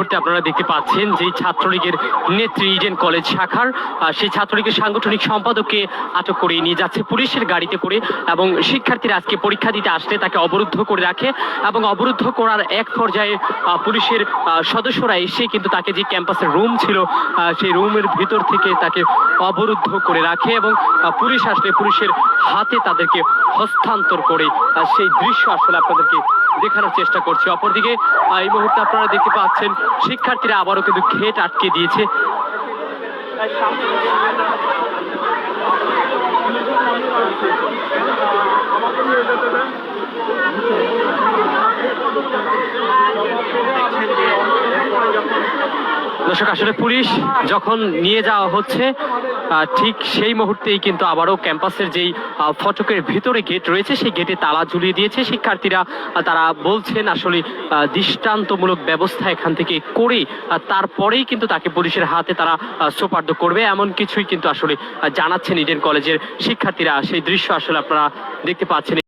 মুহূর্তে আপনারা দেখতে পাচ্ছেন যে ছাত্রলীগের নেত্রী ইডেন কলেজ শাখার সেই ছাত্রলীগের সাংগঠনিক সম্পাদককে আটক করে নিয়ে যাচ্ছে পুলিশের গাড়িতে করে এবং শিক্ষার্থীরা আজকে পরীক্ষা দিতে আসলে তাকে অবরুদ্ধ করে রাখে এবং অবরুদ্ধ করার এক পর্যায়ে পুলিশের সদস্যরা এসে কিন্তু তাকে যে ক্যাম্পাসের রুম ছিল সেই রুমের ভিতর থেকে তাকে অবরুদ্ধ করে রাখে এবং পুলিশ আসলে পুলিশের হাতে তাদেরকে হস্তান্তর করে সেই দৃশ্য আসলে আপনাদেরকে দেখানোর চেষ্টা করছি। অপরদিকে এই মুহূর্তে আপনারা দেখতে পাচ্ছেন শিক্ষার্থীরা আবারও কিন্তু ঘেট আটকে দিয়েছে। দর্শক, আসলে পুলিশ যখন নিয়ে যাওয়া হচ্ছে ঠিক সেই মুহূর্তেই কিন্তু আবারও ক্যাম্পাসের যেই ফটকের ভিতরে গেট রয়েছে, সেই গেটে তালা ঝুলিয়ে দিয়েছে। শিক্ষার্থীরা তারা বলছেন, আসলে দৃষ্টান্তমূলক ব্যবস্থা এখান থেকে করে তারপরেই কিন্তু তাকে পুলিশের হাতে তারা সোপার্দ করবে। এমন কিছুই কিন্তু আসলে জানাচ্ছেন ইডেন কলেজের শিক্ষার্থীরা। সেই দৃশ্য আসলে আপনারা দেখতে পাচ্ছেন।